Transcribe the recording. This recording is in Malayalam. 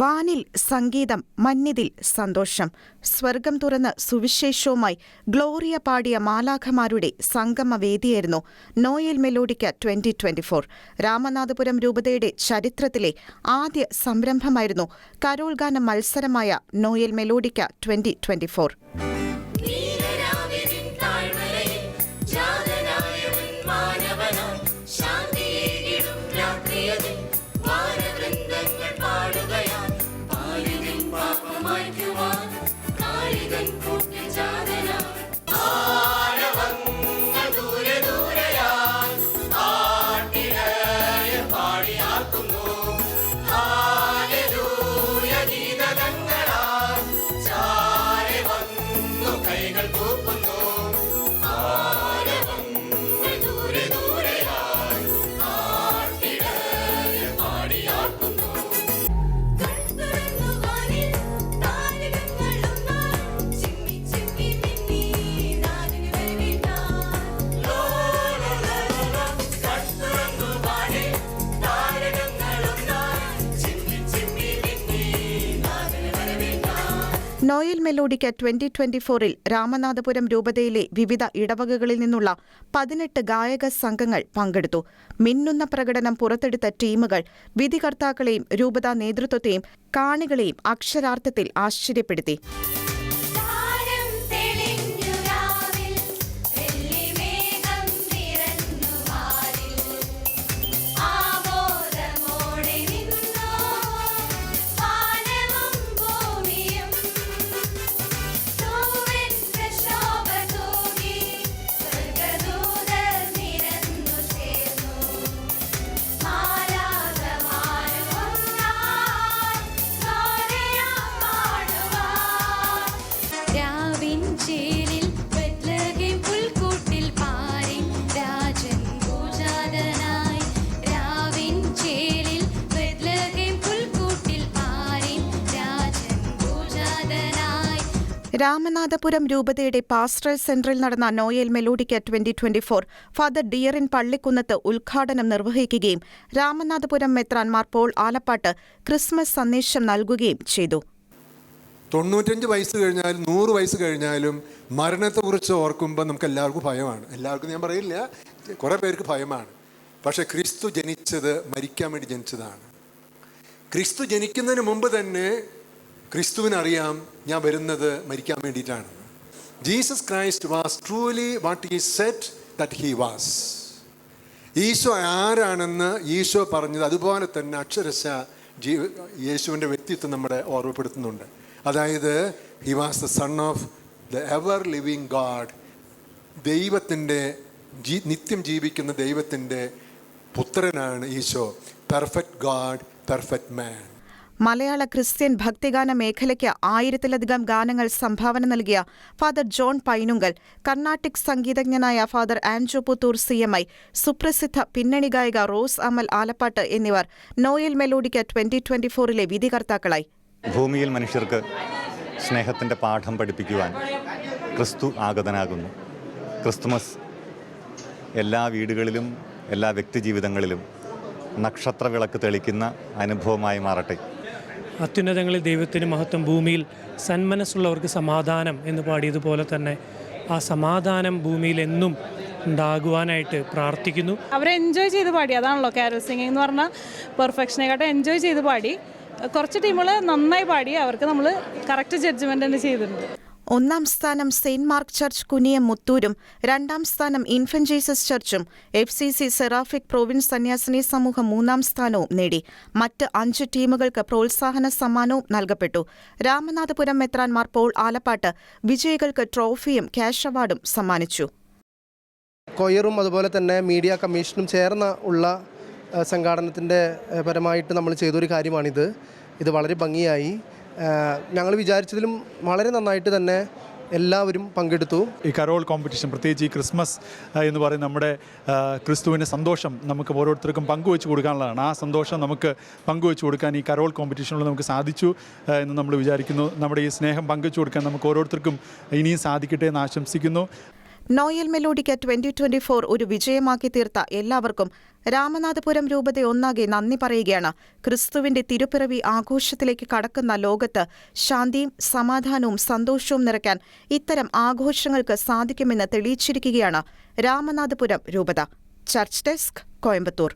വാനിൽ സംഗീതം മഞ്ഞിതിൽ സന്തോഷം. സ്വർഗം തുറന്ന് സുവിശേഷവുമായി ഗ്ലോറിയ പാടിയ മാലാഖമാരുടെ സംഗമവേദിയായിരുന്നു Noel melodica twenty twenty four. Ramanathapuram രൂപതയുടെ ചരിത്രത്തിലെ ആദ്യ സംരംഭമായിരുന്നു കരോൾ ഗാന മത്സരമായ Noel melodica twenty twenty four. गोपना Noel melodic twenty twenty ഫോറിൽ രാമനാഥപുരം രൂപതയിലെ വിവിധ ഇടവകകളിൽ നിന്നുള്ള പതിനെട്ട് ഗായക സംഘങ്ങൾ പങ്കെടുത്തു. മിന്നുന്ന പ്രകടനം പുറത്തെടുത്ത ടീമുകൾ വിധികർത്താക്കളെയും രൂപതാ നേതൃത്വത്തെയും കാണികളെയും അക്ഷരാർത്ഥത്തിൽ ആശ്ചര്യപ്പെടുത്തി. രാമനാഥപുരം രൂപതയുടെ പാസ്റ്ററൽ സെന്ററിൽ നടന്ന Noel melodica twenty twenty four father ഡിയറിൻ Pallikkunnath ഉദ്ഘാടനം നിർവഹിക്കുകയും രാമനാഥപുരം മെത്രാൻമാർ പോൾ ആലപ്പാട്ട് ക്രിസ്മസ് സന്ദേശം നൽകുകയും ചെയ്തു. തൊണ്ണൂറ്റഞ്ച് വയസ്സ് കഴിഞ്ഞാലും നൂറ് വയസ്സ് കഴിഞ്ഞാലും മരണത്തെക്കുറിച്ച് ഓർക്കുമ്പോൾ നമുക്ക് എല്ലാവർക്കും ഭയമാണ്. എല്ലാവർക്കും ഞാൻ പറയില്ല കുറേ പേർക്ക് ഭയമാണ്. പക്ഷേ ക്രിസ്തു ജനിച്ചത് മരിക്കാൻ വേണ്ടി ജനിച്ചതാണ്. ക്രിസ്തു ജനിക്കുന്നതിന് മുമ്പ് തന്നെ ക്രിസ്തുവിനറിയാം ഞാൻ വരുന്നത് മരിക്കാൻ വേണ്ടിയിട്ടാണ്. Jesus Christ was truly what he said that he was Isho ആരാണെന്ന് ഈശോ പറഞ്ഞത് അതുപോലെ തന്നെ അക്ഷരശ ജീ യേശുവിന്റെ വ്യക്തിത്വം നമ്മളെ ഓർമ്മപ്പെടുത്തുന്നുണ്ട്. അതായത് he was the son of the ever living God ദൈവത്തിന്റെ ജീ നിത്യം ജീവിക്കുന്ന ദൈവത്തിന്റെ പുത്രനാണ് Eesho. Perfect God perfect man Malayala Christian ഭക്തിഗാന മേഖലയ്ക്ക് ആയിരത്തിലധികം ഗാനങ്ങൾ സംഭാവന നൽകിയ father John Painunkal Carnatic സംഗീതജ്ഞനായ father Anjo Puthur C M I സുപ്രസിദ്ധ പിന്നണി ഗായിക റോസ് അമൽ ആലപ്പാട്ട് എന്നിവർ നോയൽ മെലോഡിക്ക ട്വന്റി ട്വന്റി ഫോറിലെ വിധികർത്താക്കളായി. ഭൂമിയിൽ മനുഷ്യർക്ക് സ്നേഹത്തിന്റെ പാഠം പഠിപ്പിക്കുവാൻ ക്രിസ്തു ആഗതനാകുന്നു. ക്രിസ്തുമസ് എല്ലാ വീടുകളിലും എല്ലാ വ്യക്തിജീവിതങ്ങളിലും നക്ഷത്രവിളക്ക് തെളിക്കുന്ന അനുഭവമായി മാറട്ടെ. അത്യുന്നതങ്ങളിൽ ദൈവത്തിന് മഹത്വം ഭൂമിയിൽ സന്മനസ്സുള്ളവർക്ക് സമാധാനം എന്ന് പാടിയതുപോലെ തന്നെ ആ സമാധാനം ഭൂമിയിൽ എന്നും ഉണ്ടാകുവാനായിട്ട് പ്രാർത്ഥിക്കുന്നു. അവർ എൻജോയ് ചെയ്ത് പാടി. അതാണല്ലോ കാരൽ സിംഗിങ് എന്ന് പറഞ്ഞാൽ പെർഫെക്ഷനെക്കാട്ടും എൻജോയ് ചെയ്ത് പാടി. കുറച്ച് ടീമുകൾ നന്നായി പാടി. അവർക്ക് നമ്മൾ കറക്റ്റ് ജഡ്ജ്മെന്റ് തന്നെ ചെയ്തിട്ടുണ്ട്. ഒന്നാം സ്ഥാനം സെയിന്റ് മാർക്ക് ചർച്ച് കുനിയം മുത്തൂരും രണ്ടാം സ്ഥാനം Infant Jesus ചർച്ചും F C C Seraphic province സന്യാസിനി സമൂഹം മൂന്നാം സ്ഥാനവും നേടി. മറ്റ് അഞ്ച് ടീമുകൾക്ക് പ്രോത്സാഹന സമ്മാനവും നൽകപ്പെട്ടു. രാമനാഥപുരം മെത്രാൻമാർ പോൾ ആലപ്പാട്ട് വിജയികൾക്ക് ട്രോഫിയും ക്യാഷ് അവാർഡും സമ്മാനിച്ചു. കൊയറും അതുപോലെ തന്നെ മീഡിയ കമ്മീഷനും ചേർന്ന ഉള്ള സംഘാടനത്തിന്റെ പരമായിട്ട് നമ്മൾ ചെയ്തൊരു കാര്യമാണിത്. ഇത് വളരെ ഭംഗിയായി. ഞങ്ങൾ വിചാരിച്ചതിലും വളരെ നന്നായിട്ട് തന്നെ എല്ലാവരും പങ്കെടുത്തു. ഈ കരോൾ കോമ്പറ്റീഷൻ പ്രത്യേകിച്ച് ഈ ക്രിസ്മസ് എന്ന് പറയുന്ന നമ്മുടെ ക്രിസ്തുവിന്റെ സന്തോഷം നമുക്ക് ഓരോരുത്തർക്കും പങ്കുവെച്ച് കൊടുക്കാനുള്ളതാണ്. ആ സന്തോഷം നമുക്ക് പങ്കുവെച്ച് കൊടുക്കാൻ ഈ കരോൾ കോമ്പറ്റീഷനിൽ നമുക്ക് സാധിച്ചു എന്ന് നമ്മൾ വിചാരിക്കുന്നു. നമ്മുടെ ഈ സ്നേഹം പങ്കുവെച്ച് കൊടുക്കാൻ നമുക്ക് ഓരോരുത്തർക്കും ഇനിയും സാധിക്കട്ടെ എന്ന് ആശംസിക്കുന്നു. Noel melodic twenty twenty four ഒരു വിജയമാക്കി തീർത്ത എല്ലാവർക്കും രാമനാഥപുരം രൂപത ഒന്നാകെ നന്ദി പറയുകയാണ്. ക്രിസ്തുവിന്റെ തിരുപ്പിറവി ആഘോഷത്തിലേക്ക് കടക്കുന്ന ലോകത്ത് ശാന്തിയും സമാധാനവും സന്തോഷവും നിറയ്ക്കാൻ ഇത്തരം ആഘോഷങ്ങൾക്ക് സാധിക്കുമെന്ന് തെളിയിച്ചിരിക്കുകയാണ് രാമനാഥപുരം രൂപത. Church desk Coimbatore.